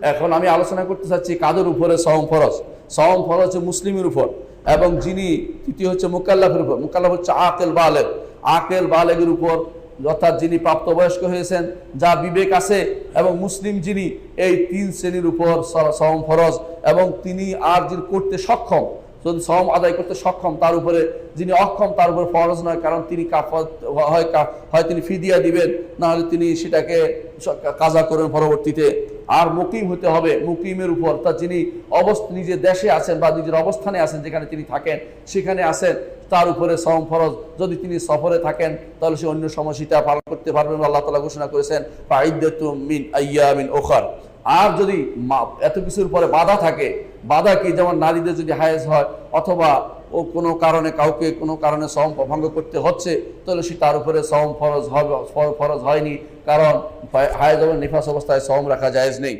এখন আমি আলোচনা করতে চাচ্ছি কাদের উপরে সহম ফরজ? সহম ফরজ হচ্ছে মুসলিমের উপর এবং যিনি তৃতীয় হচ্ছে মুকাল্লাফের উপর। মুকাল্লাফ হচ্ছে আকেল বালেগ। আকেল বালেগের উপর অর্থাৎ যিনি প্রাপ্তবয়স্ক হয়েছেন, যা বিবেক আছে এবং মুসলিম যিনি, এই তিন শ্রেণির উপর সহম ফরজ এবং তিনি আর যিনি করতে সক্ষম। যদি সহম আদায় করতে সক্ষম, তার উপরে যিনি অক্ষম, তার উপরে ফরজ নয়, কারণ তিনি কাফত, হয় হয় তিনি ফিদিয়া দিবেন, না হলে তিনি সেটাকে কাজা করবেন পরবর্তীতে। আর মুকিম হতে হবে, মুকিমের উপর। অর্থাৎ যিনি অবস্থ, নিজের দেশে আছেন বা নিজের অবস্থানে আছেন, যেখানে তিনি থাকেন, সেখানে আছেন, তার উপরে সহম ফরজ। যদি তিনি সফরে থাকেন, তাহলে সে অন্য সময় সেটা পালন করতে পারবেন আল্লাহ তালা ঘোষণা করেছেন ফাইদ্দাতুম মিন আইয়ামিন ওখার আর যদি এত কিছুর পরে বাধা থাকে, বাধা কি যেমন নারীদের যদি হায়েস হয়, অথবা ও কোনো কারণে কাউকে কোনো কারণে সম ভঙ্গ করতে হচ্ছে, তাহলে সে তার উপরে সম ফরজ হবে, ফরজ হয়নি, কারণ হায়েজ এবং নিফাস অবস্থায় সম রাখা জায়েজ নেই।